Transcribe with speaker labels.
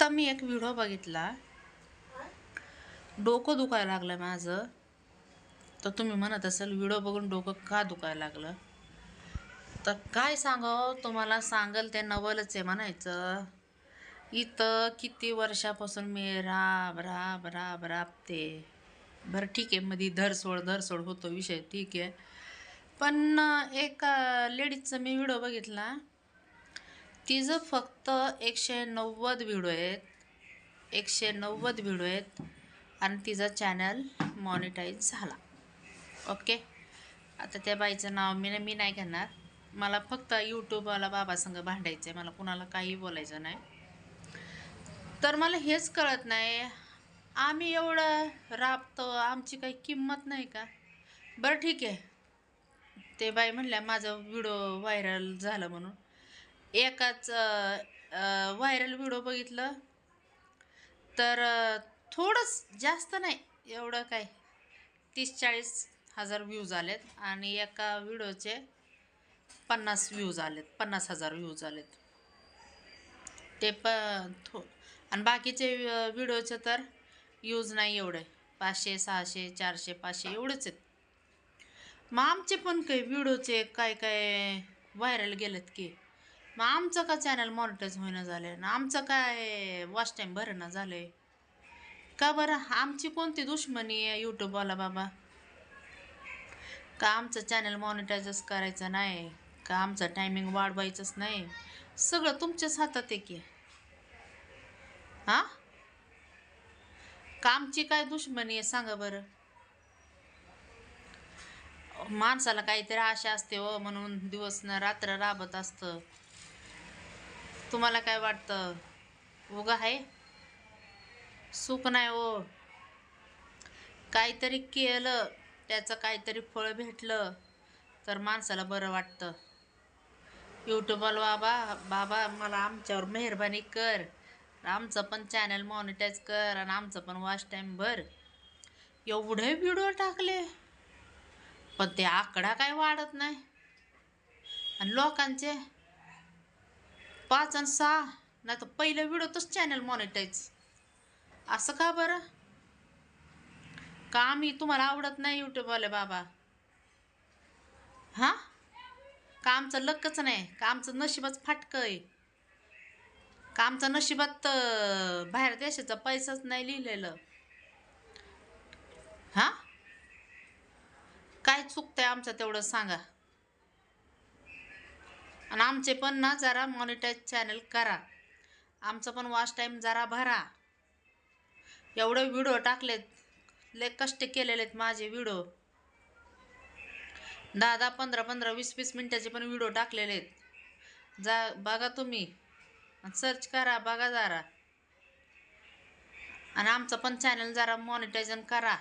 Speaker 1: आत्ता मी एक व्हिडिओ बघितला. डोकं दुखायला लागलं माझं. तर तुम्ही म्हणत असाल व्हिडिओ बघून डोकं का दुखायला लागलं? तर काय सांगावं? तुम्हाला सांगल ते नवलच आहे म्हणायचं. इथं किती वर्षापासून मी राब राब राब राबते बरं ठीक आहे मध्ये धरसोड धरसोड होतो विषय ठीक आहे. पण एका लेडीजचा मी व्हिडिओ बघितला. तिचं फक्त एकशे नव्वद व्हिडिओ आहेत. एकशे नव्वद व्हिडिओ आहेत आणि तिचा चॅनल मॉनिटाईज झाला. ओके आता त्या बाईचं नाव मी मी नाही घेणार. मला फक्त यूट्यूबवाला बाबासंग भांडायचं आहे मला कुणाला काही बोलायचं नाही. तर मला हेच कळत नाही. आम्ही एवढं राबतो. आमची काही किंमत नाही का? बरं ठीक आहे. ते बाई म्हणल्या माझं व्हिडिओ व्हायरल झालं म्हणून. एकाच व्हायरल व्हिडिओ बघितलं तर थोडंच जास्त नाही एवढं काय तीस चाळीस हजार व्ह्यूज आलेत आणि एका व्हिडिओचे पन्नास व्ह्यूज आलेत पन्नास हजार व्ह्यूज आलेत. ते प थो आणि बाकीचे व्हिडिओचे तर यूज नाही एवढे. पाचशे सहाशे चारशे पाचशे एवढेच आहेत. मग आमचे पण काही व्हिडिओचे काय काय व्हायरल गेलेत की मग आमचं का चॅनल मॉनिटाईज होईना झालं ना आमचं काय वॉच टाईम भरणं झालं आहे का बरं? आमची कोणती दुश्मनी आहे यूट्यूबवाला बाबा? का आमचं चॅनल मॉनिटाईजच करायचं नाही? का आमचं टायमिंग वाढवायचंच नाही? सगळं तुमच्याच हातात आहे की. हां? का आमची काय दुश्मनी आहे सांगा बरं? माणसाला काहीतरी आशा असते हो म्हणून दिवस न रात्र राबत असतं. तुम्हाला काय वाटतं? उगा आहे सुख नाही हो. काहीतरी केलं त्याचं काहीतरी फळ भेटलं तर माणसाला बरं वाटतं. यूट्यूबला बाबा बाबा मला आमच्यावर मेहरबानी कर. आमचं पण चॅनल मॉनिटाईज कर आणि आमचं पण वॉच टाईम भर. एवढे व्हिडिओ टाकले पण ते आकडा काय वाढत नाही. आणि लोकांचे पाच आणि सहा नाही तर पहिलं व्हिडिओतच चॅनल मॉनिटाईज असं का बरं? का आम्ही तुम्हाला आवडत नाही यूट्यूबवाले बाबा. हां? का आमचं लक्कच नाही? का आमचं नशीबच फाटकं आहे? का आमचं नशिबात बाहेर देशाचा पैसाच नाही लिहिलेलं? हां? काय चुकतंय आमचं तेवढं सांगा. आणि आमचे पण ना जरा मॉनिटाईज चॅनल करा. आमचं पण वॉच टाईम जरा भरा. एवढे व्हिडिओ टाकलेत. ले कष्ट केलेले आहेत माझे व्हिडिओ दहा दहा पंधरा पंधरा वीस वीस मिनटाचे पण व्हिडिओ टाकलेले आहेत जा बघा तुम्ही. सर्च करा बघा जरा. आणि आमचं पण चॅनल जरा मॉनिटायझन करा.